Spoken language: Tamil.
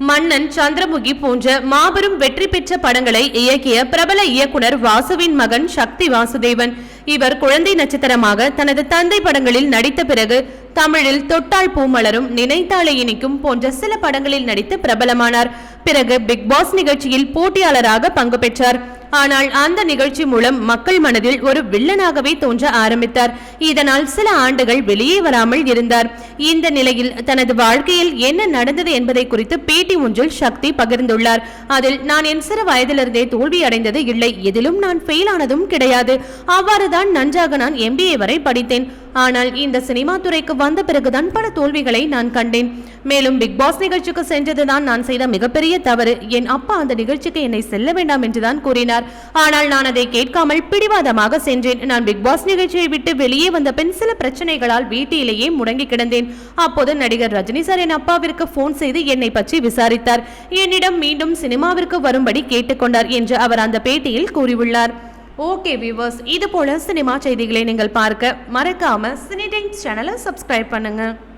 மன்னன் சந்திரமுகி போன்ற மாபெரும் வெற்றி பெற்ற படங்களை இயக்கிய பிரபல இயக்குனர் வாசுவின் மகன் சக்தி வாசுதேவன். இவர் குழந்தை நட்சத்திரமாக தனது தந்தை படங்களில் நடித்த பிறகு தமிழில் தொட்டால் பூமலரும் நினைத்தாலே இனிக்கும் போன்ற சில படங்களில் நடித்து பிரபலமானார். பிறகு பிக் பாஸ் நிகழ்ச்சியில் போட்டியாளராக பங்கு பெற்றார். ஆனால் அந்த நிகழ்ச்சி மூலம் மக்கள் மனதில் ஒரு வில்லனாகவே தோன்ற ஆரம்பித்தார். இதனால் சில ஆண்டுகள் வெளியே வராமல் இருந்தார். இந்த நிலையில் தனது வாழ்க்கையில் என்ன நடந்தது என்பதை குறித்து பேட்டி ஒன்றில் சக்தி பகிர்ந்துள்ளார். அதில் நான் என் சிறு வயதிலிருந்தே தோல்வி அடைந்தது இல்லை. எதிலும் நான் ஃபெயில் ஆனதும் கிடையாது. அவ்வாறுதான் நன்றாக நான் எம்பிஏ வரை படித்தேன். ஆனால் இந்த சினிமா துறைக்கு வந்த பிறகுதான் பல தோல்விகளை நான் கண்டேன். மேலும் பிக் பாஸ் நிகழ்ச்சிக்கு சென்றதுதான் நான் செய்த மிகப்பெரிய தவறு. என் அப்பா அந்த நிகழ்ச்சிக்கு என்னை செல்ல வேண்டாம் என்றுதான் கூறினார். ஆனால் நான் அதை கேட்காமல் பிடிவாதமாக சென்றேன். நான் பிக் பாஸ் நிகழ்ச்சியை விட்டு வெளியே வந்த பின் சில பிரச்சனைகளால் வீட்டிலேயே முடங்கி கிடந்தேன். அப்போது நடிகர் ரஜினி சார் என் அப்பாவிற்கு போன் செய்து என்னை பற்றி விசாரித்தார். என்னிடம் மீண்டும் சினிமாவிற்கு வரும்படி கேட்டுக்கொண்டார் என்று அவர் அந்த பேட்டியில் கூறியுள்ளார். ஓகே வியூவர்ஸ் இது போல சினிமா செய்திகளை நீங்கள் பார்க்க மறக்காம சினி டைம்ஸ் சேனலை சப்ஸ்கிரைப் பண்ணுங்க.